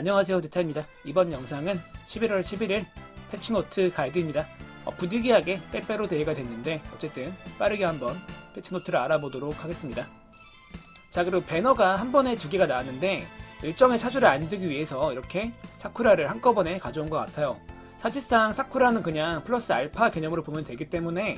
안녕하세요 드타입니다. 이번 영상은 11월 11일 패치노트 가이드입니다. 어, 부득이하게 빼빼로 대회가 됐는데 어쨌든 빠르게 한번 패치노트를 알아보도록 하겠습니다. 자 그리고 배너가 한 번에 두 개가 나왔는데 일정의 차주를 안 두기 위해서 이렇게 사쿠라를 한꺼번에 가져온 것 같아요. 사실상 사쿠라는 그냥 플러스 알파 개념으로 보면 되기 때문에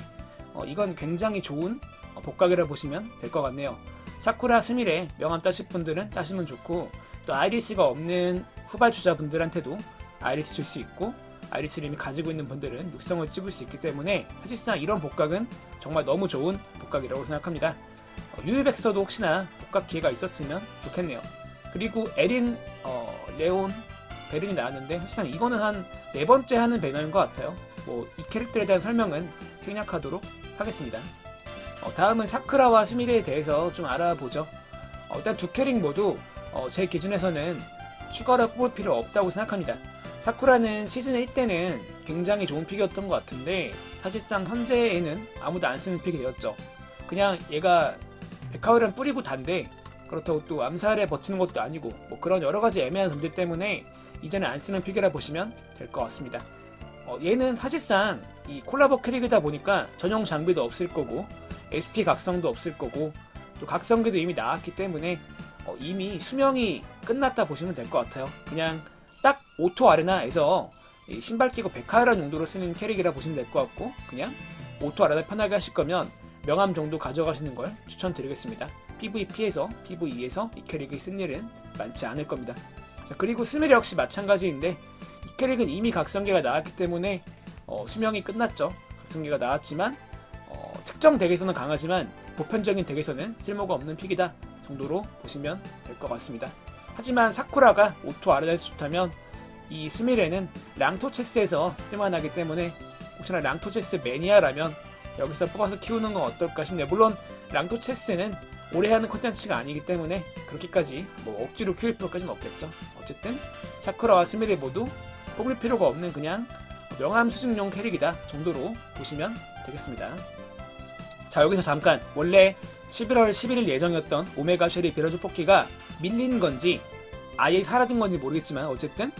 어, 이건 굉장히 좋은 어, 복각이라 보시면 될 것 같네요. 사쿠라 스미레 명함 따실 분들은 따시면 좋고 또 아이리스가 없는 후발주자분들한테도 아이리스 줄 수 있고 아이리스를 이미 가지고 있는 분들은 육성을 찍을 수 있기 때문에 사실상 이런 복각은 정말 너무 좋은 복각이라고 생각합니다. 어, 유유백서도 혹시나 복각 기회가 있었으면 좋겠네요. 그리고 에린, 어, 레온, 베른이 나왔는데 사실상 이거는 한 네 번째 하는 배너인 것 같아요. 뭐 이 캐릭터에 대한 설명은 생략하도록 하겠습니다. 어, 다음은 사쿠라와 스미레에 대해서 좀 알아보죠. 어, 일단 두 캐릭 모두 어, 제 기준에서는 추가로 뽑을 필요 없다고 생각합니다. 사쿠라는 시즌 1 때는 굉장히 좋은 픽이었던 것 같은데 사실상 현재에는 아무도 안 쓰는 픽이 되었죠. 그냥 얘가 백화울은 뿌리고 단데 그렇다고 또 암살에 버티는 것도 아니고 뭐 그런 여러 가지 애매한 점들 때문에 이제는 안 쓰는 픽이라 보시면 될 것 같습니다. 어, 얘는 사실상 이 콜라보 캐릭이다 보니까 전용 장비도 없을 거고 SP 각성도 없을 거고 또 각성기도 이미 나왔기 때문에 어, 이미 수명이 끝났다 보시면 될 것 같아요. 그냥 딱 오토 아레나에서 이 신발 끼고 백화란 용도로 쓰는 캐릭이라 보시면 될 것 같고 그냥 오토 아레나 편하게 하실 거면 명함 정도 가져가시는 걸 추천드리겠습니다. PVP에서 PVE에서 이 캐릭이 쓴 일은 많지 않을 겁니다. 자, 그리고 스멜 역시 마찬가지인데 이 캐릭은 이미 각성기가 나왔기 때문에 어, 수명이 끝났죠. 각성기가 나왔지만 어, 특정 덱에서는 강하지만 보편적인 덱에서는 쓸모가 없는 픽이다 정도로 보시면 될 것 같습니다. 하지만 사쿠라가 오토 아르다에서 좋다면 이 스미레는 랑토 체스에서 쓸만하기 때문에 혹시나 랑토 체스 매니아라면 여기서 뽑아서 키우는 건 어떨까 싶네요. 물론 랑토 체스는 오래 하는 콘텐츠가 아니기 때문에 그렇게까지 뭐 억지로 키울 필요까지는 없겠죠. 어쨌든 사쿠라와 스미레 모두 뽑을 필요가 없는 그냥 명함 수집용 캐릭이다 정도로 보시면 되겠습니다. 자 여기서 잠깐 원래 11월 11일 예정이었던 오메가 쉐리 비러즈 뽑기가 밀린 건지 아예 사라진 건지 모르겠지만 어쨌든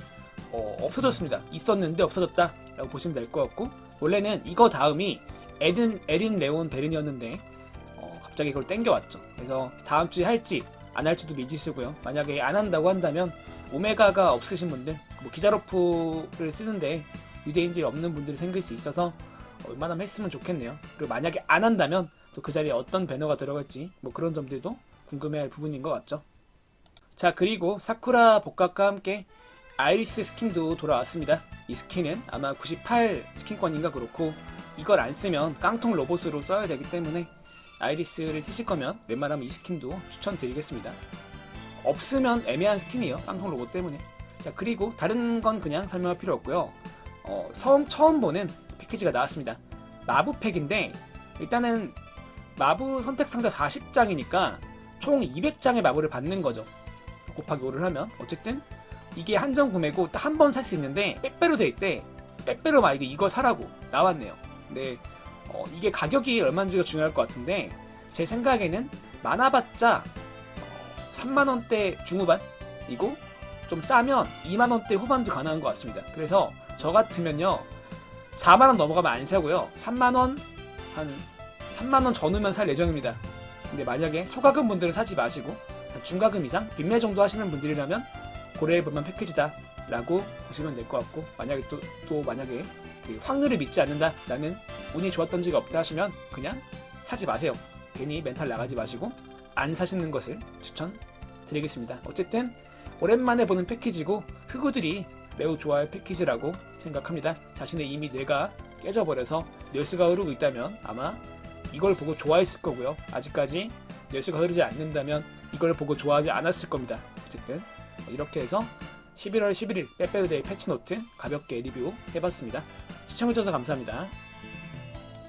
어, 없어졌습니다. 있었는데 없어졌다라고 보시면 될 것 같고 원래는 이거 다음이 에든 에린 레온 베른이었는데 어, 갑자기 그걸 땡겨왔죠. 그래서 다음 주에 할지 안 할지도 미지수고요. 만약에 안 한다고 한다면 오메가가 없으신 분들 뭐 기자로프를 쓰는데 유대인들이 없는 분들이 생길 수 있어서 웬만하면 했으면 좋겠네요. 그리고 만약에 안 한다면 또 그 자리에 어떤 배너가 들어갈지 뭐 그런 점들도 궁금해할 부분인 것 같죠. 자 그리고 사쿠라 복각과 함께 아이리스 스킨도 돌아왔습니다. 이 스킨은 아마 98 스킨권인가 그렇고 이걸 안 쓰면 깡통 로봇으로 써야 되기 때문에 아이리스를 쓰실 거면 웬만하면 이 스킨도 추천드리겠습니다. 없으면 애매한 스킨이에요. 깡통 로봇 때문에. 자 그리고 다른 건 그냥 설명할 필요 없고요. 어, 처음 처음 보는 패키지가 나왔습니다. 마부 팩인데 일단은 마부 선택 상자 40장이니까 총 200장의 마부를 받는 거죠. 곱하기 5를 하면 어쨌든 이게 한정 구매고 딱 한 번 살 수 있는데 빼빼로 돼 있대. 빼빼로 막 이거 이거 사라고 나왔네요. 근데 어, 이게 가격이 얼마인지가 중요할 것 같은데 제 생각에는 많아봤자 어, 3만 원대 중후반이고 좀 싸면 2만 원대 후반도 가능한 것 같습니다. 그래서 저 같으면요 4만 원 넘어가면 안 사고요 3만 원 한 3만 원 전후면 살 예정입니다. 근데 만약에 소가금 분들은 사지 마시고 한 중가금 이상 빈매 정도 하시는 분들이라면 고려해볼만 패키지다 라고 보시면 될 것 같고 만약에 또, 또 만약에 그 확률을 믿지 않는다 라는 운이 좋았던 적이 없다 하시면 그냥 사지 마세요. 괜히 멘탈 나가지 마시고 안 사시는 것을 추천드리겠습니다. 어쨌든 오랜만에 보는 패키지고 흑우들이 매우 좋아할 패키지라고 생각합니다. 자신의 이미 뇌가 깨져버려서 뇌수가 흐르고 있다면 아마 이걸 보고 좋아했을 거고요. 아직까지 뇌수가 흐르지 않는다면 이걸 보고 좋아하지 않았을 겁니다. 어쨌든 이렇게 해서 11월 11일 빼빼로데이 패치노트 가볍게 리뷰 해봤습니다. 시청해주셔서 감사합니다.